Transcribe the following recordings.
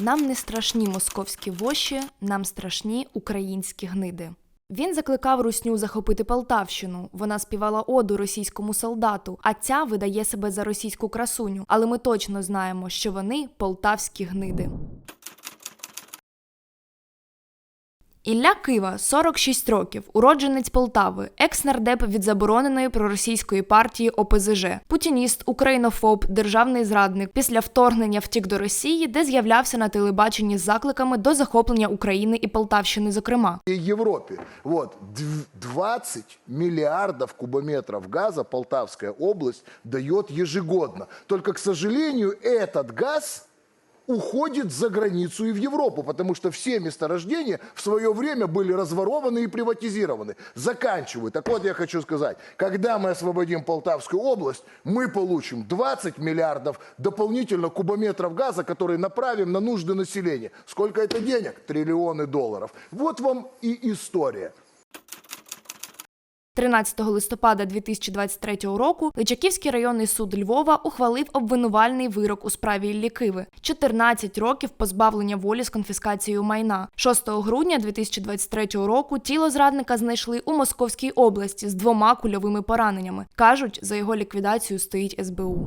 Нам не страшні московські воші, нам страшні українські гниди. Він закликав русню захопити Полтавщину. Вона співала оду російському солдату, а ця видає себе за російську красуню. Але ми точно знаємо, що вони полтавські гниди. Ілля Кива, 46 років, уродженець Полтави, екс-нардеп від забороненої проросійської партії ОПЗЖ, путініст, українофоб, державний зрадник. Після вторгнення втік до Росії, де з'являвся на телебаченні з закликами до захоплення України і Полтавщини, зокрема. и Европе. Вот, дв- 20 миллиардов кубометров газа Полтавская область дает ежегодно. Только, к сожалению, этот газ уходит за границу и в Европу, потому что все месторождения в свое время были разворованы и приватизированы. Заканчиваю. Так вот, я хочу сказать, когда мы освободим Полтавскую область, мы получим 20 миллиардов дополнительно кубометров газа, которые направим на нужды населения. Сколько это денег? Триллионы долларов. Вот вам и история. 13 листопада 2023 року Личаківський районний суд Львова ухвалив обвинувальний вирок у справі Іллі Киви – 14 років позбавлення волі з конфіскацією майна. 6 грудня 2023 року тіло зрадника знайшли у Московській області з двома кульовими пораненнями. Кажуть, за його ліквідацію стоїть СБУ.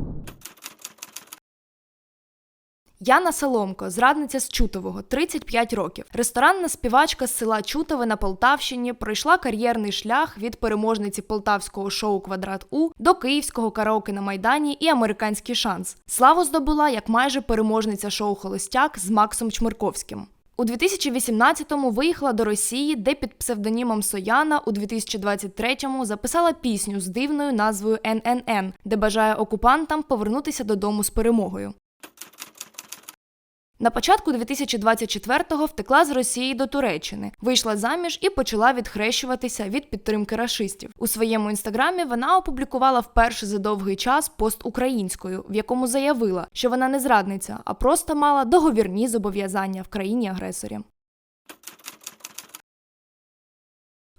Яна Соломко, зрадниця з Чутового, 35 років. Ресторанна співачка з села Чутове на Полтавщині пройшла кар'єрний шлях від переможниці полтавського шоу Квадрат У до київського караоке на Майдані і американський шанс. Славу здобула як майже переможниця шоу Холостяк з Максом Чмирковським. У 2018-му виїхала до Росії, де під псевдонімом Сояна у 2023-му записала пісню з дивною назвою «ННН», де бажає окупантам повернутися додому з перемогою. На початку 2024-го втекла з Росії до Туреччини, вийшла заміж і почала відхрещуватися від підтримки рашистів. У своєму інстаграмі вона опублікувала вперше за довгий час пост українською, в якому заявила, що вона не зрадниця, а просто мала договірні зобов'язання в країні агресорі.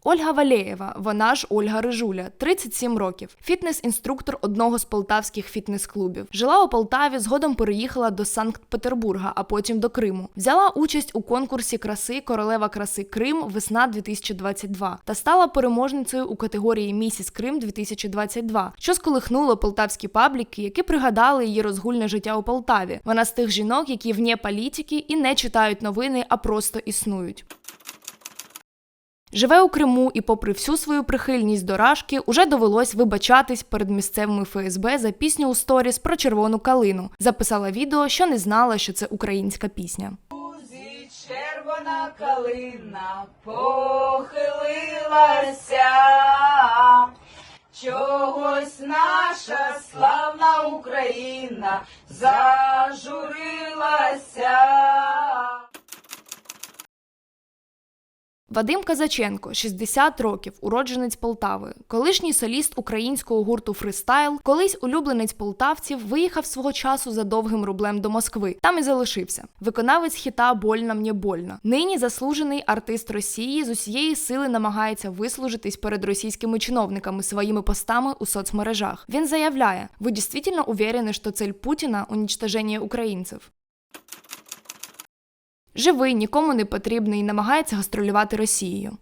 Ольга Валеєва, вона ж Ольга Рижуля, 37 років, фітнес-інструктор одного з полтавських фітнес-клубів. Жила у Полтаві, згодом переїхала до Санкт-Петербурга, а потім до Криму. Взяла участь у конкурсі краси Королева краси Крим весна 2022 та стала переможницею у категорії Місіс Крим 2022, що сколихнуло полтавські пабліки, які пригадали її розгульне життя у Полтаві. Вона з тих жінок, які вне політики і не читають новини, а просто існують. Живе у Криму і, попри всю свою прихильність до Рашки, уже довелось вибачатись перед місцевими ФСБ за пісню у сторіс про червону калину. Записала відео, що не знала, що це українська пісня. Червона калина похилилася, чогось наша славна Україна зажурилася. Вадим Казаченко, 60 років, уродженець Полтави, колишній соліст українського гурту Фристайл, колись улюбленець полтавців, виїхав свого часу за довгим рублем до Москви. Там і залишився. Виконавець хіта Больно мені больно. Нині заслужений артист Росії з усієї сили намагається вислужитись перед російськими чиновниками своїми постами у соцмережах. Він заявляє: ви дійсно уверені, що цель Путіна уничтоження українців? Живий, нікому не потрібний і намагається гастролювати Росією.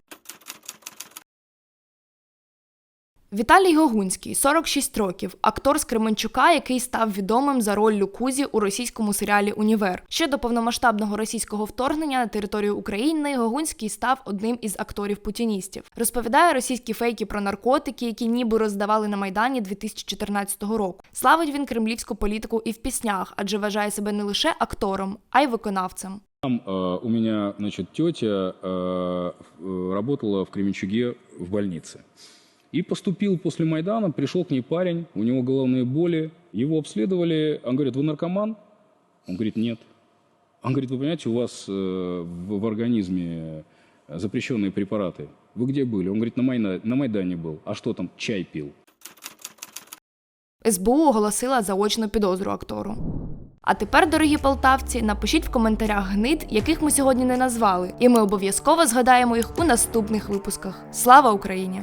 Віталій Гогунський, 46 років, актор з Кременчука, який став відомим за роль Кузі у російському серіалі Універ. Ще до повномасштабного російського вторгнення на територію України Гогунський став одним із акторів путіністів. Розповідає російські фейки про наркотики, які ніби роздавали на майдані 2014 року. Славить він кремлівську політику і в піснях, адже вважає себе не лише актором, а й виконавцем. Там э, у меня, значит, тетя э, работала в Кременчуге в больнице. И поступил после Майдана, пришел к ней парень, у него головные боли, его обследовали, он говорит, вы наркоман? Он говорит, нет. Он говорит, вы понимаете, у вас э, в, в организме запрещенные препараты. Вы где были? Он говорит, на, Майна- на Майдане был. А что там, чай пил? СБУ оголосила заочну підозру актору. А тепер, дорогі полтавці, напишіть в коментарях гнид, яких ми сьогодні не назвали, і ми обов'язково згадаємо їх у наступних випусках. Слава Україні!